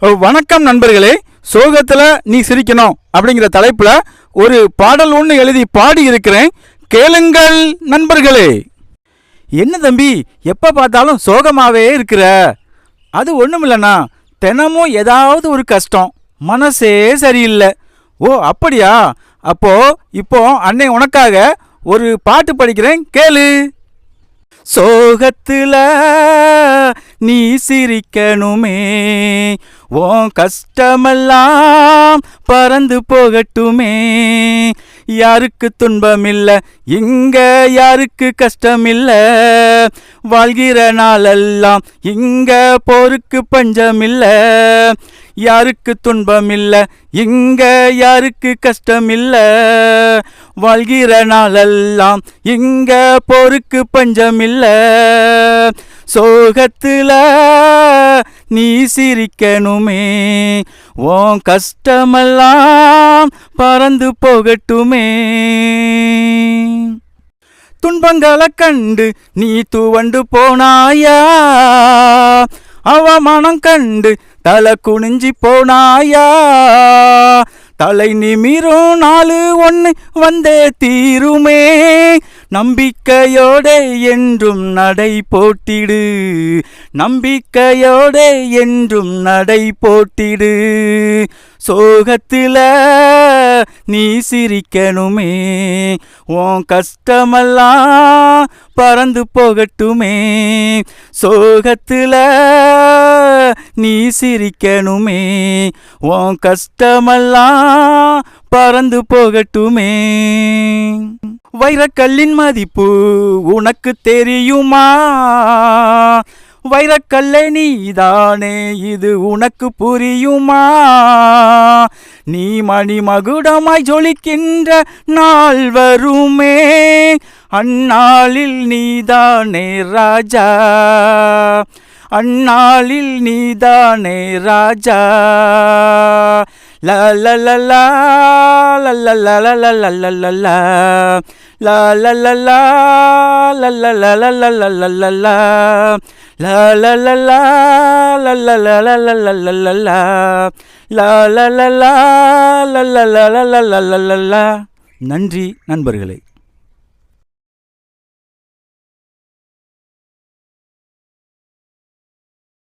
வணக்கம் நண்பர்களே. சோகத்தில் நீ சிரிக்கணும் அப்படிங்கிற தலைப்பில் ஒரு பாடல் ஒன்று எழுதி பாடி இருக்கிறேன் கேளுங்கள் நண்பர்களே. என்ன தம்பி எப்போ பார்த்தாலும் சோகமாகவே இருக்கிற? அது ஒண்ணுமில்லண்ணா தினமும் ஏதாவது ஒரு கஷ்டம். மனசே சரியில்லை. ஓ அப்படியா? அப்போ இப்போ அன்னை உனக்காக ஒரு பாட்டு படிக்கிறேன். கேளு. சோகத்துல நீ சிரிக்கணுமே. உன் கஷ்டமெல்லாம் பறந்து போகட்டுமே. யாருக்கு துன்பமில்ல இங்க யாருக்கு கஷ்டமில்ல. வாழ்கிற நாளெல்லாம் இங்க போருக்கு பஞ்சமில்ல. யாருக்கு துன்பமில்ல இங்க யாருக்கு கஷ்டமில்ல. வாழ்கிற நாளெல்லாம் இங்க போருக்கு பஞ்சமில்ல. சோகத்துல நீ சிரிக்கணுமே உன் கஷ்டமெல்லாம் பறந்து போகட்டுமே. துன்பங்களை கண்டு நீ துவண்டு போனாயா? அவமானம் கண்டு தலை குனிஞ்சி போனாயா? தலை நிமிரும் நாலு ஒன்று வந்தே தீருமே. நம்பிக்கையோட என்றும் நடை போட்டிடு. நம்பிக்கையோட என்றும் நடை போட்டிடு. சோகத்தில் நீ சிரிக்கணுமே. உன் கஷ்டமெல்லாம் பறந்து போகட்டுமே. சோகத்தில் நீ சிரிக்கணுமே. உன் கஷ்டமெல்லாம் பறந்து போகட்டுமே. வைரக்கல்லின் மதிப்பு உனக்கு தெரியுமா வைரக்கல்லை நீதானே இது உனக்கு புரியுமா நீ மணி மகுடமாய் ஜொலிக்கின்ற நாள் வருமே அந்நாளில் நீதானே ராஜா அந்நாளில் நீதானே ராஜா ல ல ல ல ல ல ல ல ல ல ல ல ல La la la la la la la la la la la la la La la la la la la la la la la la la la La la la la la la la la la la la la la la நன்றி நண்பர்களே